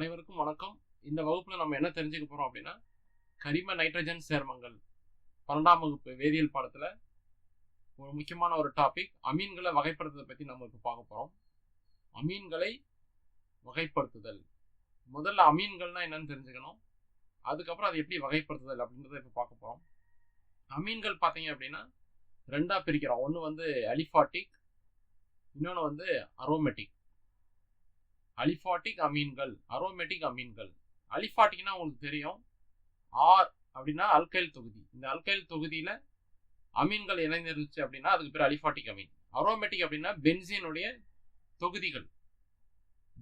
அனைவருக்கும் வணக்கம். இந்த வகுப்பில் நம்ம என்ன தெரிஞ்சுக்க போகிறோம் அப்படின்னா கரிம நைட்ரஜன் சேர்மங்கள். பன்னெண்டாம் வகுப்பு வேதியியல் பாடத்தில் ஒரு முக்கியமான ஒரு டாபிக் அமீன்களை வகைப்படுத்துறதை பற்றி நம்ம இப்போ பார்க்க போகிறோம் அமீன்களை வகைப்படுத்துதல். முதல்ல அமீன்கள்னால் என்னன்னு தெரிஞ்சுக்கணும். அதுக்கப்புறம் அதை எப்படி வகைப்படுத்துதல் அப்படின்றத இப்போ பார்க்க போகிறோம் அமீன்கள் பார்த்தீங்க அப்படின்னா ரெண்டாக பிரிக்கிறோம். ஒன்று வந்து அலிஃபாட்டிக் இன்னொன்று வந்து அரோமேட்டிக் அலிஃபாட்டிக் அமீன்கள் அரோமேட்டிக் அமீன்கள். அலிஃபாட்டிக்னா உங்களுக்கு தெரியும். ஆர் அப்படின்னா அல்கைல் தொகுதி. இந்த அல்கைல் தொகுதியில் அமீன்கள் இணைந்திருந்துச்சு அப்படின்னா அதுக்கு பேர் அலிஃபாட்டிக் அமீன். அரோமேட்டிக் அப்படின்னா பென்சீனுடைய தொகுதிகள்.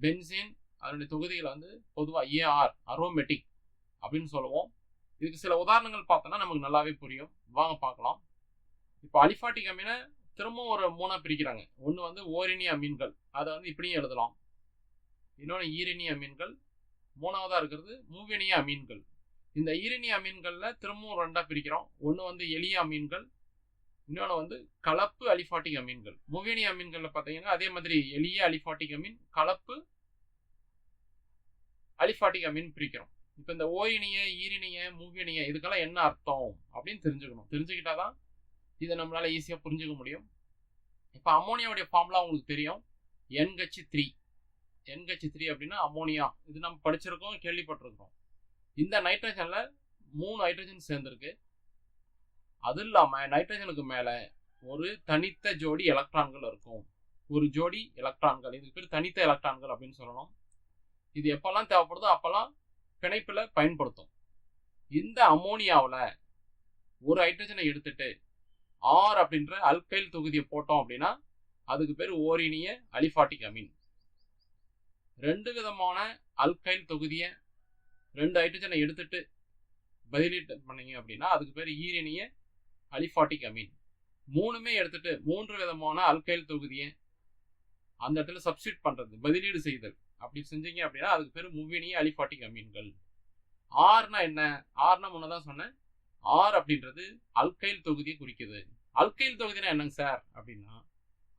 பென்சீன் அதனுடைய தொகுதிகளை வந்து பொதுவாக ஏஆர் அரோமேட்டிக் அப்படின்னு சொல்லுவோம். இதுக்கு சில உதாரணங்கள் பார்த்தோன்னா நமக்கு நல்லாவே புரியும். வாங்க பார்க்கலாம். இப்போ அலிஃபாட்டிக் அமீனை திரும்பவும் ஒரு மூணாக பிரிக்கிறாங்க. ஒன்று வந்து ஓரினி அமீன்கள். அதை வந்து இப்படியும் எழுதலாம். இன்னொன்று ஈரணிய அமீன்கள் மூணாவதாக இருக்கிறது மூவினிய அமீன்கள் இந்த ஈரணிய அமீன்களில் திரும்பவும் ரெண்டாக பிரிக்கிறோம். ஒன்று வந்து எளிய அமீன்கள் இன்னொன்று வந்து கலப்பு அலிஃபாட்டிக் அமீன்கள் மூவினிய அமீன்களில் பார்த்தீங்கன்னா அதே மாதிரி எளிய அலிஃபாட்டிக் அமீன் கலப்பு அலிஃபாட்டிக் அமீன் பிரிக்கிறோம். இப்போ இந்த ஓயினிய ஈரினிய மூவினிய இதுக்கெல்லாம் என்ன அர்த்தம் அப்படின்னு தெரிஞ்சுக்கணும். தெரிஞ்சுக்கிட்டாதான் இதை நம்மளால ஈஸியாக புரிஞ்சுக்க முடியும். இப்போ அம்மோனியாவுடைய ஃபார்ம்லாம் உங்களுக்கு தெரியும். என்ஹெச் த்ரீ என்ஹெச் த்ரீ அப்படின்னா அமோனியா இது நம்ம படிச்சிருக்கோம் கேள்விப்பட்டிருக்கோம் இந்த நைட்ரஜனில் மூணு ஹைட்ரஜன் சேர்ந்துருக்கு. அது இல்லாமல் நைட்ரஜனுக்கு மேலே ஒரு தனித்த ஜோடி எலக்ட்ரான்கள் இருக்கும். ஒரு ஜோடி எலக்ட்ரான்கள் இதுக்கு பேர் தனித்த எலக்ட்ரான்கள் அப்படின்னு சொல்லணும். இது எப்போல்லாம் தேவைப்படுதோ அப்போல்லாம் பிணைப்பில் பயன்படுத்தும். இந்த அம்மோனியாவில் ஒரு ஹைட்ரஜனை எடுத்துட்டு ஆர் அப்படின்ற அல்கைல் தொகுதியை போட்டோம் அப்படின்னா அதுக்கு பேர் ஓரினிய அலிஃபாட்டிக் அமீன். ரெண்டு விதமான அல்கைல் தொகுதியை ரெண்டு ஹைட்ரஜனை எடுத்துட்டு பதிலீட்டு பண்ணீங்க அப்படின்னா அதுக்கு பேர் ஈரணிய அலிஃபாட்டிக் அமீன். மூணுமே எடுத்துட்டு மூன்று விதமான அல்கைல் தொகுதியை அந்த இடத்துல சப்ஸ்டியூட் பண்ணுறது பதிலீடு செய்தல். அப்படி செஞ்சீங்க அப்படின்னா அதுக்கு பேர் முவினிய அலிஃபாட்டிக் அமீன்கள். ஆர்னா என்ன? ஆர்னா முன்னதான் சொன்னேன். ஆர் அப்படின்றது அல்கைல் தொகுதியை குறிக்குது. அல்கைல் தொகுதினா என்னங்க சார்? அப்படின்னா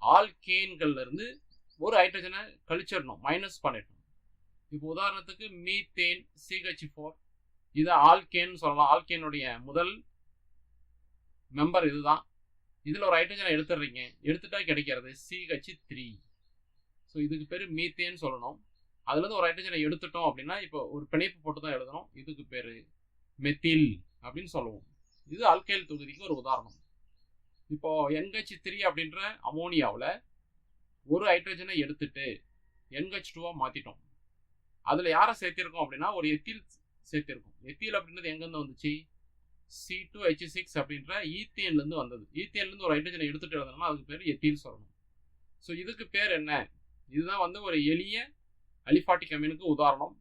ஆல்கேன்கள்ல இருந்து ஒரு ஹைட்ரஜனை கழிச்சிடணும் மைனஸ் பண்ணிடணும். இப்போ உதாரணத்துக்கு மீத்தேன் சிஹெச் ஃபோர் இதை ஆல்கேன்னு சொல்லலாம். ஆல்கேனுடைய முதல் மெம்பர் இதுதான். இதில் ஒரு ஹைட்ரஜனை எடுத்துடுறீங்க. எடுத்துட்டா கிடைக்கிறது சிஹெச் த்ரீ ஸோ இதுக்கு பேர் மீத்தேன்னு சொல்லணும். அதுலேருந்து ஒரு ஹைட்ரஜனை எடுத்துட்டோம் அப்படின்னா இப்போ ஒரு பிணைப்பு போட்டு தான் எழுதணும். இதுக்கு பேர் மெத்தில் அப்படின்னு சொல்லுவோம். இது அல்கைல் தொகுதிக்கு ஒரு உதாரணம். இப்போ என்ஹெச் த்ரீ அப்படின்ற அமோனியாவில் ஒரு ஹைட்ரஜனை எடுத்துட்டு என்ஹெச் டூவாக மாற்றிட்டோம் அதில் யாரை சேர்த்திருக்கோம் அப்படின்னா ஒரு எத்தில் சேர்த்திருக்கோம். எத்தில் அப்படின்றது எங்கேருந்து வந்துச்சு? சி டூ ஹெச் சிக்ஸ் அப்படின்ற ஈத்தியன்லேருந்து வந்தது. ஈத்தியன்லேருந்து ஒரு ஹைட்ரஜனை எடுத்துகிட்டு எழுதணும்னா அதுக்கு பேர் எத்தில் சொல்லணும் ஸோ இதுக்கு பேர் என்ன? இதுதான் வந்து ஒரு எளிய அலிஃபாட்டிக் அமீனுக்கு உதாரணம்.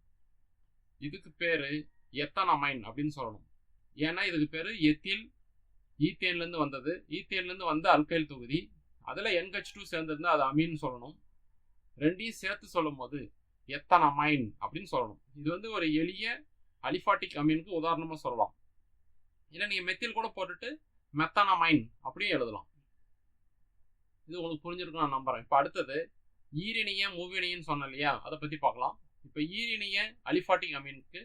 இதுக்கு பேர் எத்தனமைன் அப்படின்னு சொல்லணும். ஏன்னா இதுக்கு பேர் எத்தில் ஈத்தேன்லேருந்து வந்தது. ஈத்தேன்லேருந்து வந்த அல்கைல் தொகுதி அதில் என்ஹெச் டூ சேர்ந்துருந்தா அது அமீன் சொல்லணும். ரெண்டையும் சேர்த்து சொல்லும் போது எத்தனமைன் அப்படின்னு சொல்லணும். இது வந்து ஒரு எளிய அலிஃபாட்டிக் அமீனுக்கு உதாரணமாக சொல்லலாம். இல்லை நீங்கள் மெத்தில் கூட போட்டுட்டு மெத்தனமைன் அப்படியும் எழுதலாம். இது உங்களுக்கு புரிஞ்சிருக்கும் நான் நம்புறேன். இப்போ அடுத்தது ஈரினிய மூவினியன்னு சொன்னேன் இல்லையா? அதை பற்றி பார்க்கலாம். இப்போ ஈரினிய அலிஃபாட்டிக் அமீனுக்கு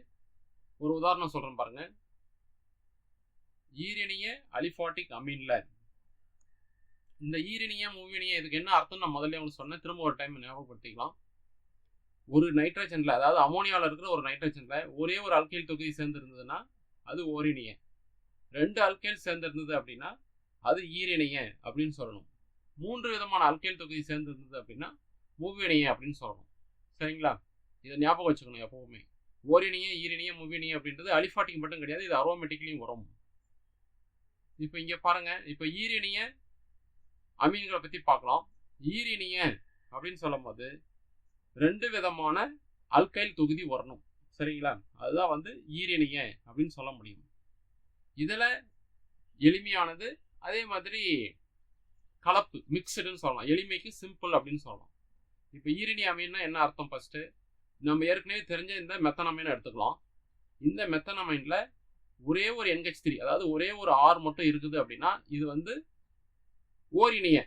ஒரு உதாரணம் சொல்கிறேன் பாருங்க. ஈரினிய அலிஃபாட்டிக் அமீனில் இந்த ஈரினிய மூவினிய இதுக்கு என்ன அர்த்தம் நான் முதல்ல உங்களுக்கு சொன்னேன். திரும்ப ஒரு டைம் ஞாபகப்படுத்திக்கலாம். ஒரு நைட்ரஜனில் அதாவது அமோனியாவில் இருக்கிற ஒரு நைட்ரஜனில் ஒரே ஒரு அல்கைல் தொகுதி சேர்ந்துருந்ததுன்னா அது ஓரினிய ரெண்டு அல்கைல் சேர்ந்துருந்தது அப்படின்னா அது ஈரினிய அப்படின்னு சொல்லணும். மூன்று விதமான அல்கைல் தொகுதி சேர்ந்துருந்தது அப்படின்னா மூவினிய அப்படின்னு சொல்லணும். சரிங்களா? இதை ஞாபகம் வச்சுக்கணும் எப்பவுமே. ஓரினிய ஈரினிய மூவினிய அப்படின்றது அலிஃபாட்டிக் மட்டும் கிடையாது இது அரோமேட்டிக்லையும் வரும். இப்போ இங்கே பாருங்கள் இப்போ ஈரினிய அமீன்களை பற்றி பார்க்கலாம். ஈரினிய அப்படின்னு சொல்லும் போது ரெண்டு விதமான அல்கைல் தொகுதி வரணும். சரிங்களா? அதுதான் வந்து ஈரினிய அப்படின்னு சொல்ல முடியும். இதில் எளிமையானது அதே மாதிரி கலப்பு மிக்சடுன்னு சொல்லலாம். எளிமைக்கு சிம்பிள் அப்படின்னு சொல்லலாம். இப்போ ஈரினி அமீன்னா என்ன அர்த்தம் ஃபஸ்ட்டு நம்ம ஏற்கனவே தெரிஞ்ச இந்த மெத்தனமைனை எடுத்துக்கலாம். இந்த மெத்தனமைனில் ஒரே ஒரு என்ஹெச் த்ரீ அதாவது ஒரே ஒரு ஆர் மட்டும் இருக்குது அப்படின்னா இது வந்து ஓரினிய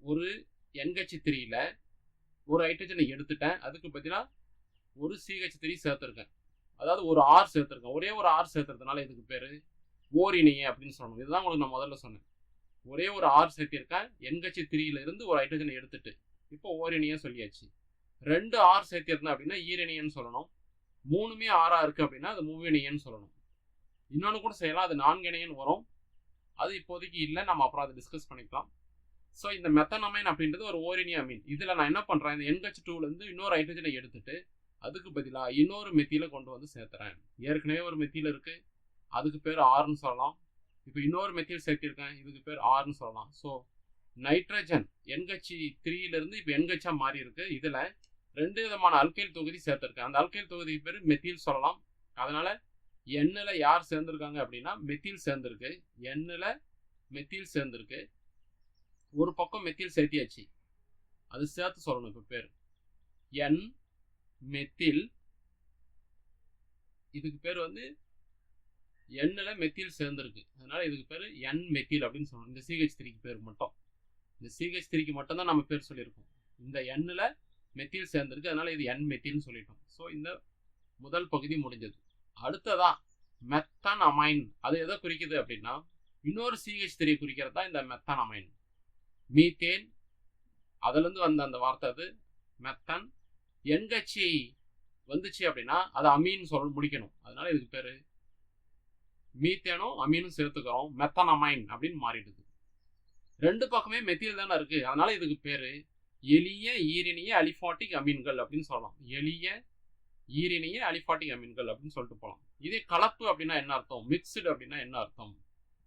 ஒரு என்ஹெச் த்ரீல ஒரு ஹைட்ரஜனை எடுத்துட்டேன். அதுக்கு பார்த்தீங்கன்னா ஒரு சிஹெச் த்ரீ சேர்த்துருக்கேன். அதாவது ஒரு ஆர் சேர்த்துருக்கேன். ஒரே ஒரு ஆர் சேர்த்துறதுனால இதுக்கு பேர் ஓரிணைய அப்படின்னு சொல்லணும். இதுதான் உங்களுக்கு நான் முதல்ல சொன்னேன். ஒரே ஒரு ஆர் சேர்த்திருக்கேன். என்கட்சி த்ரீல இருந்து ஒரு ஹைட்ரஜனை எடுத்துட்டு இப்போ ஓரிணைய சொல்லியாச்சு. ரெண்டு ஆர் சேர்த்திருந்தேன் அப்படின்னா ஈரணியன்னு சொல்லணும். மூணுமே ஆறாக இருக்குது அப்படின்னா அது மூவிணியன்னு சொல்லணும். இன்னொன்று கூட செய்யலாம். அது நான்கிணையன்னு வரும். அது இப்போதைக்கு இல்லை நம்ம அப்புறம் அதை டிஸ்கஸ் பண்ணிக்கலாம். ஸோ இந்த மெத்தனமைன் அப்படின்றது ஒரு ஓரினிய அமீன் இதில் நான் என்ன பண்ணுறேன் இந்த என்ஹெச் டூலேருந்து இன்னொரு ஹைட்ரஜனை எடுத்துட்டு அதுக்கு பதிலாக இன்னொரு மெத்தியில கொண்டு வந்து சேர்த்துறேன். ஏற்கனவே ஒரு மெத்தியில் இருக்குது அதுக்கு பேர் ஆறுன்னு சொல்லலாம். இப்போ இன்னொரு மெத்தில் சேர்த்திருக்கேன் இதுக்கு பேர் ஆறுன்னு சொல்லலாம். ஸோ நைட்ரஜன் என்ஹெச் த்ரீலேருந்து இப்போ என்ஹெச்சாக மாறி இருக்கு. இதில் ரெண்டு விதமான அல்கைல் தொகுதி சேர்த்துருக்கேன். அந்த அல்கைல் தொகுதி பேர் மெத்தில் சொல்லலாம். அதனால் எண்ணில் யார் சேர்ந்துருக்காங்க அப்படின்னா மெத்தில் சேர்ந்துருக்கு. எண்ணில் மெத்தில் சேர்ந்துருக்கு. ஒரு பக்கம் மெத்தில் சேர்த்தியாச்சு. அது சேர்த்து சொல்லணும் இப்போ பேர். N methyl. இதுக்கு பேர் வந்து எண்ணில் மெத்தில் சேர்ந்துருக்கு. அதனால் இதுக்கு பேர் என் மெத்தில் அப்படின்னு சொல்லணும். இந்த சிஹெச் த்ரீக்கு பேர் மட்டும். இந்த சிஹெச் த்ரீக்கு மட்டும் தான் நம்ம பேர் சொல்லியிருக்கோம். இந்த எண்ணில் மெத்தில் சேர்ந்துருக்கு. அதனால் இது என் மெத்தில்னு சொல்லிட்டோம். ஸோ இந்த முதல் பகுதி முடிஞ்சது. அடுத்ததா மெத்தன் அமைன் அது எதை குறிக்குது அப்படின்னா இன்னொரு சிஹெச் த்ரீ குறிக்கிறது தான் இந்த மெத்தன் அமைன் மீத்தேன். அதுலேருந்து வந்த அந்த வார்த்தை அது மெத்தன் என்கட்சி வந்துச்சு அப்படின்னா அது அமீன் சொல்ல முடிக்கணும். அதனால இதுக்கு பேர் மீத்தேனும் அமீனும் சேர்த்துக்கிறோம் மெத்தனமைன் அப்படின்னு மாறிடுது. ரெண்டு பக்கமே மெத்தில் தானே இருக்கு. அதனால இதுக்கு பேரு எளிய ஈரினிய அலிஃபாட்டிக் அமீன்கள் அப்படின்னு சொல்லலாம். எளிய ஈரினிய அலிஃபாட்டிக் அமீன்கள் அப்படின்னு சொல்லிட்டு போகலாம் இதே கலப்பு அப்படின்னா என்ன அர்த்தம்? மிக்சடு அப்படின்னா என்ன அர்த்தம்?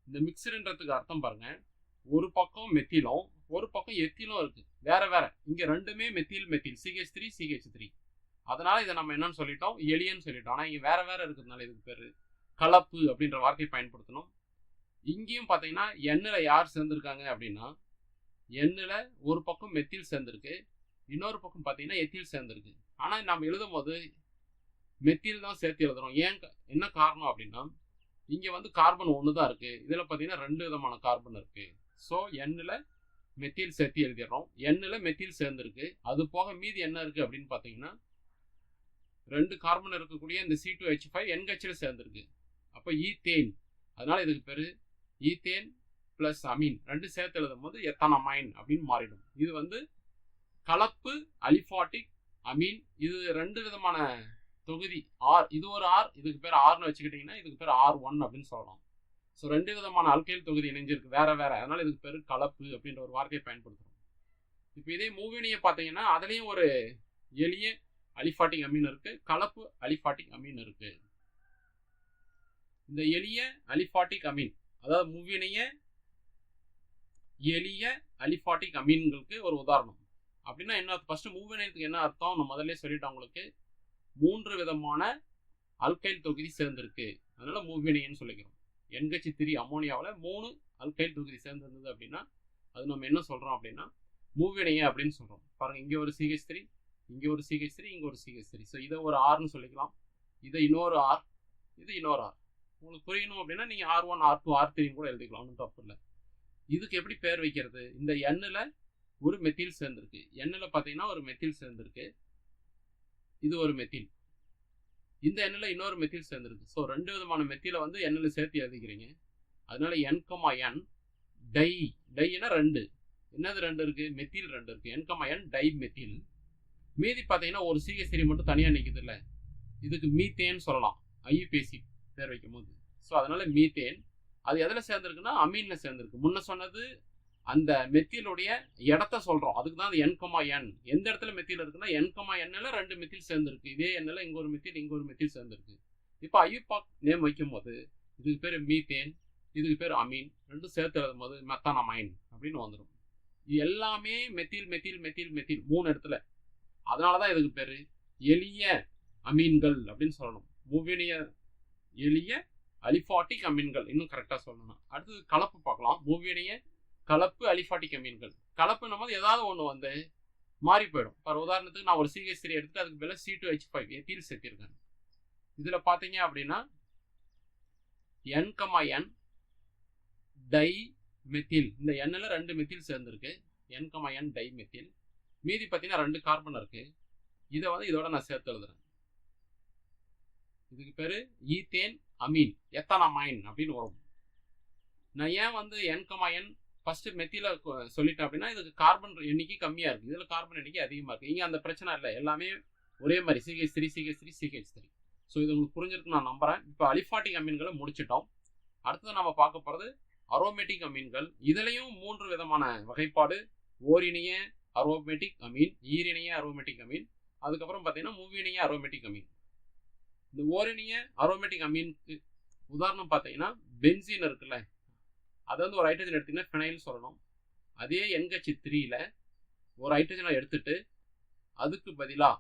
இந்த மிக்சடுன்றதுக்கு அர்த்தம் பாருங்க. ஒரு பக்கம் மெத்திலும் ஒரு பக்கம் எத்திலும் இருக்கு. வேற வேற. இங்க ரெண்டுமே methyl methyl CH three CH three அதனால இதை நம்ம என்னன்னு சொல்லிட்டோம்? எளியன்னு சொல்லிட்டோம். ஆனா இங்க வேற வேற இருக்கிறதுனால இதுக்கு பேரு கலப்பு அப்படின்ற வார்த்தையை பயன்படுத்தணும். இங்கேயும் பார்த்தீங்கன்னா எண்ணில் யார் சேர்ந்துருக்காங்க அப்படின்னா எண்ணில் ஒரு பக்கம் மெத்தில் சேர்ந்துருக்கு. இன்னொரு பக்கம் பார்த்தீங்கன்னா எத்தில் சேர்ந்துருக்கு. ஆனால் நம்ம எழுதும் போது மெத்தில் தான் சேர்த்து எழுதுறோம். ஏன் என்ன காரணம் அப்படின்னா இங்கே வந்து கார்பன் ஒன்று தான் இருக்குது இதில் பார்த்தீங்கன்னா ரெண்டு விதமான கார்பன் இருக்குது ஸோ எண்ணில் மெத்தில் சேர்த்து எழுதிடுறோம். எண்ணில் மெத்தில் சேர்ந்துருக்கு. அது போக மீதி என்ன இருக்குது அப்படின்னு பார்த்தீங்கன்னா ரெண்டு கார்பன் இருக்கக்கூடிய இந்த சி டூ ஹெச் ஃபைவ் என்ஹெச்சில் சேர்ந்துருக்கு. அப்போ ஈத்தேன். அதனால் இதுக்கு பேர் ஈத்தேன் ப்ளஸ் அமீன். ரெண்டு சேர்த்து எழுதும் போது எத்தனை மைன் அப்படின்னு மாறிடும். இது வந்து கலப்பு அலிஃபாட்டிக் அமீன். இது ரெண்டு விதமான தொகுதி ஆர் இது ஒரு ஆர் இதுக்கு பேர் ஆர்னு வச்சுக்கிட்டிங்கன்னா இதுக்கு பேர் ஆர் ஒன் அப்படின்னு சொல்லலாம். ஸோ ரெண்டு விதமான அல்கைல் தொகுதி இணைஞ்சிருக்கு வேற வேற. அதனால இதுக்கு பேர் கலப்பு அப்படின்ற ஒரு வார்த்தையை பயன்படுத்துகிறோம் இப்போ இதே மூவினியை பார்த்தீங்கன்னா அதுலேயும் ஒரு எளிய அலிஃபாட்டிக் அமீன் இருக்கு கலப்பு அலிஃபாட்டிக் அமீன் இருக்கு. இந்த எளிய அலிஃபாட்டிக் அமீன் அதாவது மூவினைய எளிய அலிஃபாட்டிக் அமீன்களுக்கு ஒரு உதாரணம். அப்படின்னா என்ன ஃபர்ஸ்ட் மூவினத்துக்கு என்ன அர்த்தம்? நான் முதல்ல சொல்லிட்டேன் உங்களுக்கு. மூன்று விதமான அல்கைல் தொகுதி சேர்ந்திருக்கு. அதனால மூவினைன்னு சொல்லிக்கிறோம். என்கட்சி திரி அமோனியாவில் மூணு அல்கைல் தொகுதி சேர்ந்திருந்தது அப்படின்னா அது நம்ம என்ன சொல்கிறோம் அப்படின்னா மூவினைய அப்படின்னு சொல்கிறோம் பாருங்கள் இங்கே ஒரு சிஹெச் த்ரீ இங்கே ஒரு சிஹெச் த்ரீ இங்கே ஒரு சிஹெச் த்ரீ ஸோ இதை ஒரு ஆர்னு சொல்லிக்கலாம். இதை இன்னொரு ஆர் இது இன்னொரு ஆர் உங்களுக்கு புரியணும் அப்படின்னா நீங்கள் R one R two R த்ரீன்னு கூட எழுதிக்கலாம். ஒன்றும் தப்பு இல்லை. இதுக்கு எப்படி பேர் வைக்கிறது? இந்த எண்ணில் ஒரு மெத்தில் சேர்ந்துருக்கு. எண்ணில் பார்த்தீங்கன்னா ஒரு மெத்தில் சேர்ந்துருக்கு. இது ஒரு மெத்தில். இந்த எண்ணில் இன்னொரு மெத்தில் சேர்ந்துருக்கு. ஸோ ரெண்டு விதமான மெத்தில வந்து எண்ணில் சேர்த்து எழுதிக்கிறீங்க. அதனால என்கமா என் டை டைனா ரெண்டு. என்னது ரெண்டு இருக்குது மெத்தில் ரெண்டு இருக்குது என்கமா என் டை மெத்தில். மீதி பார்த்தீங்கன்னா ஒரு சிஎஸ்சிரி மட்டும் தனியாக நிற்குது இல்லை இதுக்கு மீத்தேன்னு சொல்லலாம். ஐயுபிஎஸ்சி பேர் வைக்கும் போது ஸோ அதனால மீத்தேன். அது எதில் சேர்ந்துருக்குன்னா அமீனில் சேர்ந்துருக்கு. முன்ன சொன்னது அந்த மெத்திலுடைய இடத்த சொல்கிறோம் அதுக்கு தான் அந்த என்கமா என் எந்த இடத்துல மெத்தில் இருக்குன்னா என்கமா எண்ணில் ரெண்டு மெத்தில் சேர்ந்துருக்கு. இதே எண்ணில் இங்கே ஒரு மெத்தில் இங்கே ஒரு மெத்தில் சேர்ந்துருக்கு. இப்போ ஐயுபாக் நேம் வைக்கும்போது இதுக்கு பேர் மீத்தேன் இதுக்கு பேர் அமீன் ரெண்டும் சேர்த்து எழுதும் போது மெத்தானமைன் அப்படின்னு வந்துடும் இது எல்லாமே மெத்தில் மெத்தில் மெத்தில் மெத்தில் மூணு இடத்துல. அதனால தான் இதுக்கு பேர் எளிய அமீன்கள் அப்படின்னு சொல்லணும். மூவினிய எளிய அலிஃபாட்டிக் அமீன்கள் இன்னும் கரெக்டாக சொல்லணும் அடுத்தது கலப்பு பார்க்கலாம். மூவினிய கலப்பு அலிஃபாட்டிக் அமீன்கள். கலப்புன்னும் போது ஏதாவது ஒன்று வந்து மாறி போயிடும். இப்போ உதாரணத்துக்கு நான் ஒரு சிஹெச் த்ரீ எடுத்துட்டு அதுக்கு மேலே C two H five ethyl சேர்த்திருக்கேன். இதில் பார்த்தீங்க அப்படின்னா N comma N di methyl இந்த எண்ணில் ரெண்டு மெத்தில் சேர்ந்துருக்கு. N comma N di methyl மீதி பார்த்தீங்கன்னா ரெண்டு கார்பன் இருக்கு. இதை வந்து இதோட நான் சேர்த்து எழுதுறேன். இதுக்கு பேர் ஈத்தேன் அமீன். எத்தனமைன் அப்படின்னு வரும். நான் ஏன் வந்து என் கமா என் ஃபர்ஸ்ட் மெத்தில சொல்லிட்டேன் அப்படின்னா இதுக்கு கார்பன் எண்ணிக்கை கம்மியாக இருக்குது இதில் கார்பன் எண்ணிக்கை அதிகமாக இருக்குது இங்கே அந்த பிரச்சனை இல்லை. எல்லாமே ஒரே மாதிரி. CH three CH three CH three so இது உங்களுக்கு புரிஞ்சிருக்கு நான் நம்புறேன். இப்போ அலிஃபாட்டிக் அமீன்களை முடிச்சிட்டோம். அடுத்தது நம்ம பார்க்க போகிறது அரோமேட்டிக் அமீன்கள் இதுலேயும் மூன்று விதமான வகைப்பாடு. ஓரிணைய அரோமேட்டிக் அமீன் ஈரிணைய அரோமேட்டிக் அமீன் அதுக்கப்புறம் பார்த்தீங்கன்னா மூவிணைய அரோமேட்டிக் அமீன் இந்த ஓரிணைய அரோமேட்டிக் அமீனுக்கு உதாரணம் பார்த்தீங்கன்னா பென்சின் இருக்குல்ல. அதை வந்து ஒரு ஹைட்ரஜன் எடுத்திங்கன்னா ஃபினைல் சொல்லணும். அதே என்கட்சி த்ரீயில் ஒரு ஹைட்ரஜனை எடுத்துட்டு அதுக்கு பதிலாக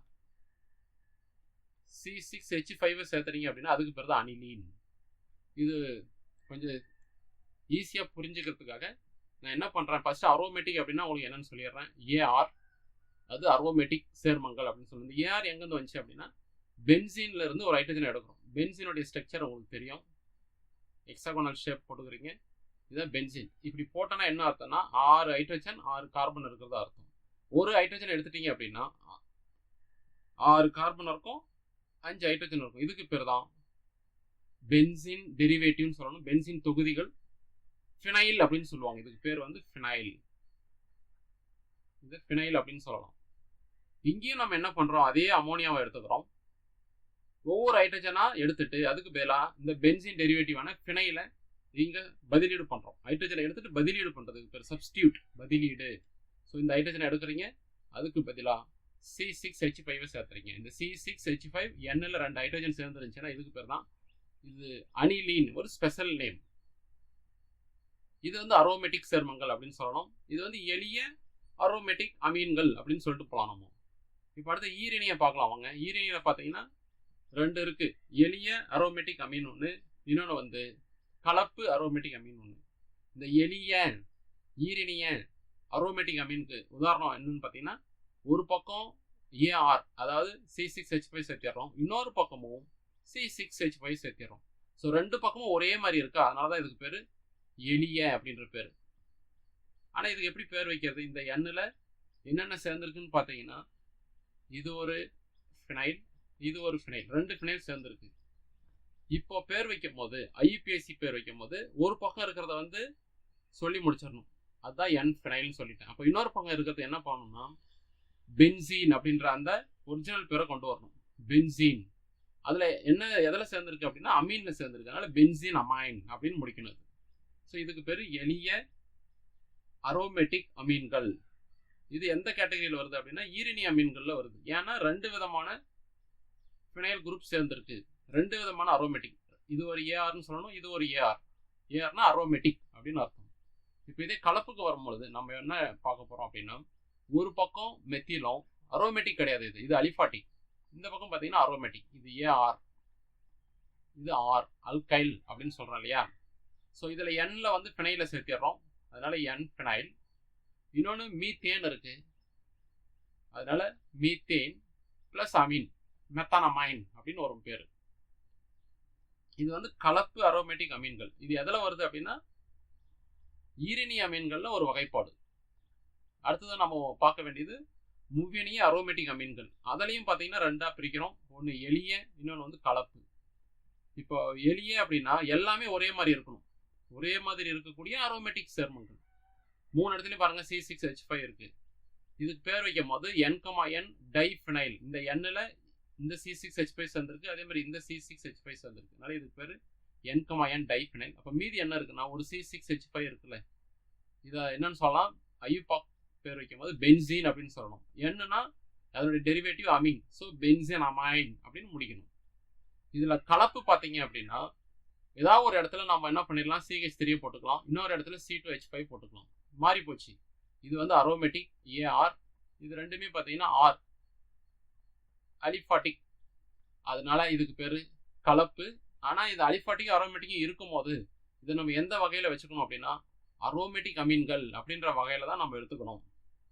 சி சிக்ஸ் ஹெச் ஃபைவை சேர்த்துறீங்க அப்படின்னா அதுக்கு பேர் தான் அனிலீன். இது கொஞ்சம் ஈஸியாக புரிஞ்சுக்கிறதுக்காக நான் என்ன பண்ணுறேன் ஃபஸ்ட்டு அரோமேட்டிக் அப்படின்னா உங்களுக்கு என்னென்னு சொல்லிடுறேன். ஏஆர் அது அரோமேட்டிக் சேர்மங்கள் அப்படின்னு சொல்லுது. ஏஆர் எங்கேருந்து வந்துச்சு அப்படின்னா பென்சீன்ல இருந்து ஒரு ஹைட்ரஜன் எடுக்கிறோம். பென்சீனுடைய ஸ்ட்ரக்சர் உங்களுக்கு தெரியும். எக்ஸாகோனல் ஷேப் போட்டுக்கிறீங்க. இதுதான் பென்சின். இப்படி போட்டோன்னா என்ன அர்த்தம்னா ஆறு ஹைட்ரஜன் ஆறு கார்பன் இருக்கிறதா அர்த்தம். ஒரு ஹைட்ரஜன் எடுத்துட்டீங்க அப்படின்னா ஆறு கார்பன் இருக்கும் அஞ்சு ஹைட்ரஜன் இருக்கும். இதுக்கு பேர் தான் பென்சின் டெரிவேட்டிவ்னு சொல்லணும். பென்சின் தொகுதிகள் ஃபினைல் அப்படின்னு சொல்லுவாங்க. இதுக்கு பேர் வந்து ஃபினைல் இது ஃபினைல் அப்படின்னு சொல்லலாம். இங்கேயும் நம்ம என்ன பண்ணுறோம் அதே அமோனியாவை எடுத்துக்கிறோம். ஒவ்வொரு ஹைட்ரஜனா எடுத்துட்டு அதுக்கு பதிலா இந்த பென்சின் டெரிவேட்டிவான ஃபினைலை நீங்கள் பதிலீடு பண்ணுறோம் ஹைட்ரஜனை எடுத்துட்டு பதிலீடு பண்ணுறதுக்கு பேர் சப்ஸ்டியூட் பதிலீடு. ஸோ இந்த ஹைட்ரஜனை எடுக்கிறீங்க அதுக்கு பதிலாக சி சிக்ஸ் ஹெச் ஃபைவ் சேர்த்துறீங்க. இந்த சி சிக்ஸ் ஹெச் ஃபைவ் எண்ணில் ரெண்டு ஹைட்ரஜன் சேர்ந்துருந்துச்சுன்னா இதுக்கு பேர் தான் இது அனிலீன் ஒரு ஸ்பெஷல் நேம் இது வந்து அரோமேட்டிக் சேர்மங்கள் அப்படின்னு சொல்லணும். இது வந்து எளிய அரோமேட்டிக் அமீன்கள் அப்படின்னு சொல்லிட்டு போகலாம் நம்ம இப்போ அடுத்து ஈரணியை பார்க்கலாம் வாங்க. ஈரணியில் பார்த்தீங்கன்னா ரெண்டு இருக்குது எளிய அரோமேட்டிக் அமீன் ஒன்று இன்னொன்று வந்து கலப்பு அரோமேட்டிக் அமீன் ஒன்று இந்த எளிய ஈரணிய அரோமேட்டிக் அமீனுக்கு உதாரணம் என்னன்னு பார்த்தீங்கன்னா ஒரு பக்கம் ஏஆர் அதாவது சி சிக்ஸ் ஹெச் ஃபைவ் சேர்த்திடுறோம். இன்னொரு பக்கமும் சி சிக்ஸ் ஹெச் ஃபைவ் சேர்த்திடுறோம். ஸோ ரெண்டு பக்கமும் ஒரே மாதிரி இருக்கா. அதனால தான் இதுக்கு பேர் எளிய அப்படின்ற பேர். ஆனால் இதுக்கு எப்படி பேர் வைக்கிறது? இந்த எண்ணில் என்னென்ன சேர்ந்துருக்குன்னு பார்த்தீங்கன்னா இது ஒரு ஃபினைல் இது ஒரு ஃபினைல் ரெண்டு ஃபினைல் சேர்ந்துருக்கு. இப்போ பேர் வைக்கும் போது ஐபிஎஸ்சி பேர் வைக்கும் போது ஒரு பக்கம் இருக்கிறத வந்து சொல்லி முடிச்சிடணும். அதுதான் என் ஃபினைல்னு சொல்லிட்டேன். அப்போ இன்னொரு பக்கம் இருக்கிறது என்ன பண்ணணும்னா பென்சீன் அப்படின்ற அந்த ஒரிஜினல் பேரை கொண்டு வரணும். பென்சீன் அதில் என்ன எதில் சேர்ந்துருக்கு அப்படின்னா அமீனில் சேர்ந்துருக்கு. அதனால் பென்சீன் அமைன் அப்படின்னு முடிக்கணும் ஸோ இதுக்கு பேர் எளிய அரோமேட்டிக் அமீன்கள் இது எந்த கேட்டகரியில் வருது அப்படின்னா ஈரணி அமீன்களில் வருது. ஏன்னா ரெண்டு விதமான ஃபினைல் குரூப் சேர்ந்துருக்கு. ரெண்டு விதமான அரோமேட்டிக் இது ஒரு ஏஆர்னு சொல்லணும் இது ஒரு ஏஆர் ஏஆர்னா அரோமேட்டிக் அப்படின்னு அர்த்தம். இப்போ இதே கலப்புக்கு வரும்பொழுது நம்ம என்ன பார்க்க போகிறோம் அப்படின்னா ஒரு பக்கம் மெத்திலம் அரோமேட்டிக் கிடையாது இது. இது அலிஃபாட்டிக் இந்த பக்கம் பார்த்தீங்கன்னா அரோமேட்டிக் இது ஏஆர் இது ஆர் அல்கைல் அப்படின்னு சொல்கிறோம் இல்லையா? ஸோ இதில் எண்ணில் வந்து ஃபினைல சேர்த்திடுறோம். அதனால என் ஃபினைல் இன்னொன்று மீத்தேன் இருக்கு. அதனால மீத்தேன் ப்ளஸ் அமீன் மெத்தானமைன் அப்படின்னு ஒரு பேர். இது வந்து கலப்பு அரோமேட்டிக் அமீன்கள். இது எதில் வருது அப்படின்னா ஈரணி அமீன்கள்ல ஒரு வகைப்பாடு. அடுத்தது நம்ம பார்க்க வேண்டியது முவியனிய அரோமேட்டிக் அமீன்கள். அதுலேயும் பார்த்தீங்கன்னா ரெண்டாக பிரிக்கிறோம். ஒன்று எளிய இன்னொன்று வந்து கலப்பு. இப்போ எளிய அப்படின்னா எல்லாமே ஒரே மாதிரி இருக்கணும். ஒரே மாதிரி இருக்கக்கூடிய அரோமேட்டிக் சேர்மங்கள். மூணு இடத்துலையும் பாருங்க சி சிக்ஸ் ஹெச் ஃபைவ் இருக்கு. இதுக்கு பேர் வைக்கும் போது என் கமா என் டைஃபினைல் இந்த எண்ணில் இந்த சி சிக்ஸ் ஹெச் ஃபைவ் அதே மாதிரி இந்த சி சிக்ஸ் ஹெச் ஃபைவ் சேர்ந்துருக்கு அதனால இதுக்கு பேர் என் கமா என் டைஃபினைல் அப்போ மீதி என்ன இருக்குன்னா ஒரு சி சிக்ஸ் ஹெச் ஃபைவ் இருக்குல்ல. இதை என்னன்னு சொல்லலாம்? ஐயூபாக் பேர் வைக்கும் போது பென்சீன் அப்படின்னு சொல்லணும். என்னன்னா அதனுடைய derivative amine so benzene amine அப்படின்னு முடிக்கணும். இதில் கலப்பு பார்த்தீங்க அப்படின்னா ஏதாவது ஒரு இடத்துல நம்ம என்ன பண்ணிடலாம்? சிஹெச் த்ரீ போட்டுக்கலாம். இன்னொரு இடத்துல சி டூ ஹெச் ஃபைவ் போட்டுக்கலாம். மாறி போச்சு இது வந்து அரோமேட்டிக் ஏஆர் இது ரெண்டுமே பார்த்தீங்கன்னா ஆர் அலிஃபாட்டிக். அதனால இதுக்கு பேர் கலப்பு. ஆனால் இது அலிஃபாட்டிக் அரோமேட்டிக்கும் இருக்கும் போது இதை நம்ம எந்த வகையில் வச்சுக்கணும் அப்படின்னா அரோமேட்டிக் அமீன்கள் அப்படின்ற வகையில் தான் நம்ம எடுத்துக்கணும்.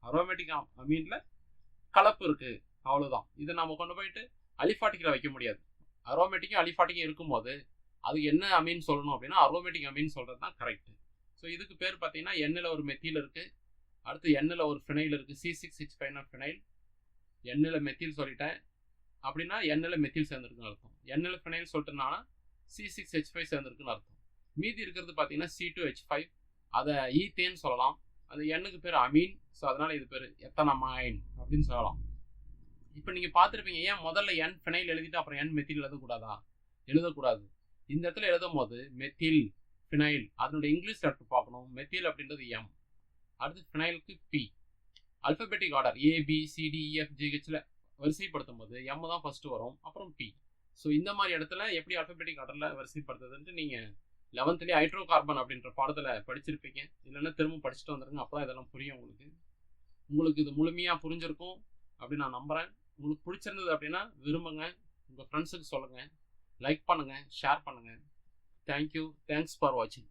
அரோமேட்டிக் அமீனில் கலப்பு இருக்குது அவ்வளோதான் இதை நம்ம கொண்டு போயிட்டு அலிஃபாட்டிக்கில் வைக்க முடியாது. அரோமேட்டிக்கும் அலிஃபாட்டிக்கும் இருக்கும்போது அது என்ன அமீன் சொல்லணும் அப்படின்னா அரோமேட்டிக் அமீன் சொல்கிறது தான் கரெக்ட். ஸோ இதுக்கு பேர் பார்த்தீங்கன்னா எண்ணில் ஒரு மெத்தில் இருக்குது அடுத்து எண்ணில் ஒரு ஃபினைல் இருக்குது C six six five phenyl எண்ணில் மெத்தில் சொல்லிட்டேன். அப்படின்னா எண்ணெயில் மெத்தில் சேர்ந்துருக்குன்னு அர்த்தம். என்எல் ஃபினைல் சொல்லிட்டுனா சி சிக்ஸ் ஹெச் ஃபைவ் சேர்ந்துருக்குன்னு அர்த்தம். மீதி இருக்கிறது பார்த்தீங்கன்னா சி டூ ஹெச் ஃபைவ் அதை ஈத்தேன்னு சொல்லலாம். அந்த எண்ணுக்கு பேர் அமீன். ஸோ அதனால் இது பேர் எத்தனமைன் அப்படின்னு சொல்லலாம். இப்போ நீங்கள் பார்த்துருப்பீங்க ஏன் முதல்ல என் ஃபினைல் எழுதிட்டு அப்புறம் என் மெத்தில் எழுதக்கூடாதா? எழுதக்கூடாது. இந்த இடத்துல எழுதும் போது மெத்தில் ஃபினைல் அதனுடைய இங்கிலீஷ் லெட்டர் பார்க்கணும். மெத்தில் அப்படின்றது எம் அடுத்து ஃபினைலுக்கு பி அல்பபெட்டிக் ஆர்டர் ஏபிசிடிஎஃப்ஜிஹெச்சில் ஜிஹெச்சில் வரிசைப்படுத்தும் போது எம் தான் ஃபர்ஸ்ட் வரும் அப்புறம் பி ஸோ இந்த மாதிரி இடத்துல எப்படி அல்பபெட்டிக் ஆர்டரில் வரிசைப்படுத்துறதுன்ட்டு நீங்கள் லெவன்த்துலேயே ஹைட்ரோ கார்பன் அப்படின்ற பாடத்தில் படிச்சிருப்பீங்க. இல்லைன்னா திரும்ப படிச்சுட்டு வந்துருங்க அப்போ தான் இதெல்லாம் புரியும் உங்களுக்கு. உங்களுக்கு இது முழுமையாக புரிஞ்சிருக்கும் அப்படின்னு நான் நம்புகிறேன் உங்களுக்கு பிடிச்சிருந்தது அப்படின்னா விரும்புங்க. உங்கள் ஃப்ரெண்ட்ஸுக்கு சொல்லுங்கள் லைக் பண்ணுங்கள் ஷேர் பண்ணுங்கள் தேங்க்யூ தேங்க்ஸ் ஃபார் வாட்சிங்